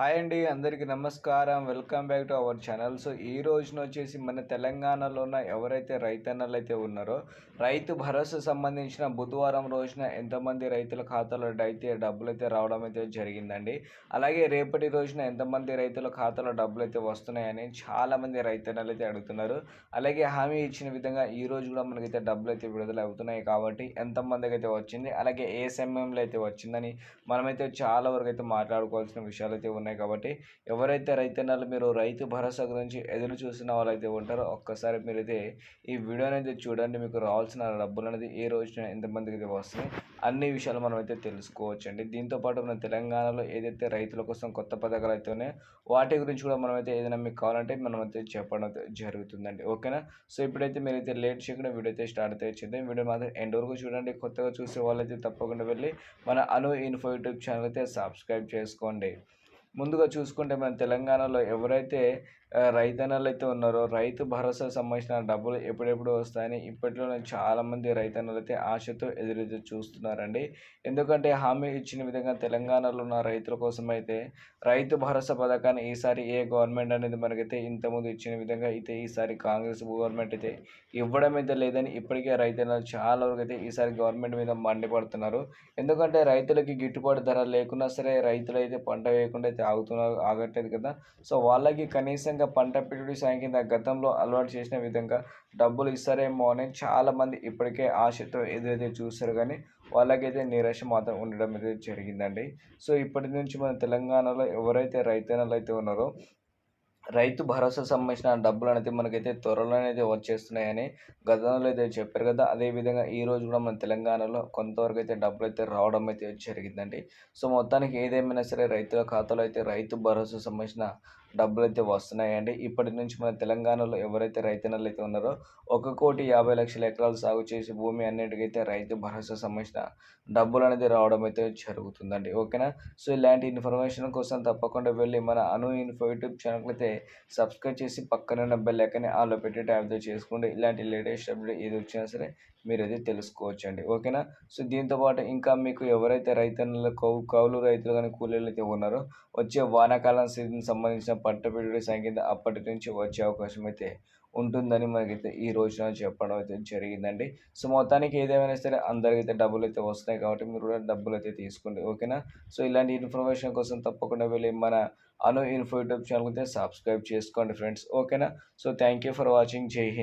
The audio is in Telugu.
హాయ్ అండి అందరికీ నమస్కారం. Welcome back to our channel. So ఈ రోజున వచ్చేసి మన తెలంగాణలో ఉన్న ఎవరైతే రైతన్నలు అయితే ఉన్నారో రైతు భరోసా సంబంధించిన బుధవారం రోజున ఎంతమంది రైతుల ఖాతాలో అయితే డబ్బులు అయితే రావడం అయితే జరిగిందండి. అలాగే రేపటి రోజున ఎంతమంది రైతుల ఖాతాలో డబ్బులు అయితే వస్తున్నాయని చాలామంది రైతన్నలు అయితే అడుగుతున్నారు. అలాగే హామీ ఇచ్చిన విధంగా ఈ రోజు కూడా మనకైతే డబ్బులు అయితే విడుదల అవుతున్నాయి కాబట్టి ఎంతమందికి అయితే వచ్చింది అలాగే ఏ సమయంలో అయితే వచ్చిందని మనమైతే చాలా వరకు అయితే మాట్లాడుకోవాల్సిన విషయాలు అయితే ఉన్నాయి. ఉన్నాయి కాబట్టి ఎవరైతే రైతన్నలు మీరు రైతు భరోసా గురించి ఎదురు చూసిన వాళ్ళైతే ఉంటారో ఒక్కసారి మీరైతే ఈ వీడియోని అయితే చూడండి. మీకు రావాల్సిన డబ్బులు అనేది ఏ రోజున ఎంతమందికి అయితే వస్తుంది అన్ని విషయాలు మనం అయితే తెలుసుకోవచ్చు అండి దీంతోపాటు మన తెలంగాణలో ఏదైతే రైతుల కోసం కొత్త పథకాలు అయితే ఉన్నాయో వాటి గురించి కూడా మనం అయితే ఏదైనా మీకు కావాలంటే మనం అయితే చెప్పడం జరుగుతుందండి. ఓకేనా? సో ఇప్పుడైతే మీరైతే లేట్ చేయకుండా వీడియో అయితే స్టార్ట్ అయితే వచ్చింది వీడియో మాత్రం ఎండ్ వరకు చూడండి. కొత్తగా చూసే వాళ్ళైతే తప్పకుండా వెళ్ళి మన అను ఇన్ఫో యూట్యూబ్ ఛానల్ అయితే సబ్స్క్రైబ్ చేసుకోండి. ముందుగా చూసుకుంటే మన తెలంగాణలో ఎవరైతే రైతన్నలు అయితే ఉన్నారో రైతు భరోసా సంబంధించిన డబ్బులు ఎప్పుడెప్పుడు వస్తాయని ఇప్పట్లోనే చాలామంది రైతన్నలు అయితే ఆశతో ఎదురు చూస్తున్నారండి. ఎందుకంటే హామీ ఇచ్చిన విధంగా తెలంగాణలో ఉన్న రైతుల కోసం అయితే రైతు భరోసా పథకాన్ని ఈసారి ఏ గవర్నమెంట్ అనేది మనకైతే ఇంతకుముందు ఇచ్చిన విధంగా అయితే ఈసారి కాంగ్రెస్ గవర్నమెంట్ అయితే ఇవ్వడం అయితే లేదని ఇప్పటికే రైతన్నలు చాలా వరకు అయితే ఈసారి గవర్నమెంట్ మీద మండిపడుతున్నారు. ఎందుకంటే రైతులకి గిట్టుబాటు ధర లేకున్నా సరే రైతులు అయితే పంట వేయకుండా అయితే ఆగుతున్నారు ఆగట్లేదు కదా. సో వాళ్ళకి కనీసం విధంగా పంట పెట్టుబడి సాయం కింద గతంలో అలవాటు చేసిన విధంగా డబ్బులు ఇస్తారేమో అని చాలామంది ఇప్పటికే ఆశతో ఎదురైతే చూస్తారు. కానీ వాళ్ళకైతే నిరాశ మాత్రం ఉండడం అయితే జరిగిందండి. సో ఇప్పటి నుంచి మన తెలంగాణలో ఎవరైతే రైతన్నలు అయితే ఉన్నారో రైతు భరోసా సంబంధించిన డబ్బులు అనేది మనకైతే త్వరలోనే అయితే వచ్చేస్తున్నాయని గతంలో అయితే చెప్పారు కదా. అదేవిధంగా ఈ రోజు కూడా మన తెలంగాణలో కొంతవరకు అయితే డబ్బులు అయితే రావడం అయితే జరిగిందండి. సో మొత్తానికి ఏదేమైనా సరే రైతుల ఖాతాలో అయితే రైతు భరోసా సంబంధించిన డబ్బులు అయితే వస్తున్నాయండి. ఇప్పటి నుంచి మన తెలంగాణలో ఎవరైతే రైతన్నలు అయితే ఉన్నారో ఒక కోటి యాభై లక్షల ఎకరాలు సాగు చేసి భూమి అన్నిటికైతే రైతు భరోసా సంబంధించిన డబ్బులు అనేది రావడం అయితే జరుగుతుందండి. ఓకేనా? సో ఇలాంటి ఇన్ఫర్మేషన్ కోసం తప్పకుండా వెళ్ళి మన అను ఇన్ఫో యూట్యూబ్ ఛానల్ అయితే సబ్స్క్రైబ్ చేసి పక్కన ఉన్న బెల్ ఐకాన్ని ఆలో పెట్టి ట్యాబ్తో చేసుకోండి. ఇలాంటి లేటెస్ట్ అప్డేట్ ఏది వచ్చినా సరే మీరు అది తెలుసుకోవచ్చు అండి ఓకేనా? సో దీంతోపాటు ఇంకా మీకు ఎవరైతే రైతన్నలు కౌ కౌలు రైతులు కానీ కూలీలు అయితే ఉన్నారో వచ్చే వానాకాలం సీజన్ సంబంధించిన పట్టపెట్టుబడి సంఖ్య అప్పటి నుంచి వచ్చే అవకాశం అయితే ఉంటుందని మనకైతే ఈ రోజున చెప్పడం అయితే జరిగిందండి. సో మొత్తానికి ఏదేమైనా సరే అందరికైతే డబ్బులు అయితే వస్తాయి కాబట్టి మీరు కూడా డబ్బులు అయితే తీసుకోండి ఓకేనా? సో ఇలాంటి ఇన్ఫర్మేషన్ కోసం తప్పకుండా వెళ్ళి మన అను ఇన్ఫో యూట్యూబ్ ఛానల్ అయితే సబ్స్క్రైబ్ చేసుకోండి ఫ్రెండ్స్ ఓకేనా? So thank you for watching. జై హింద్.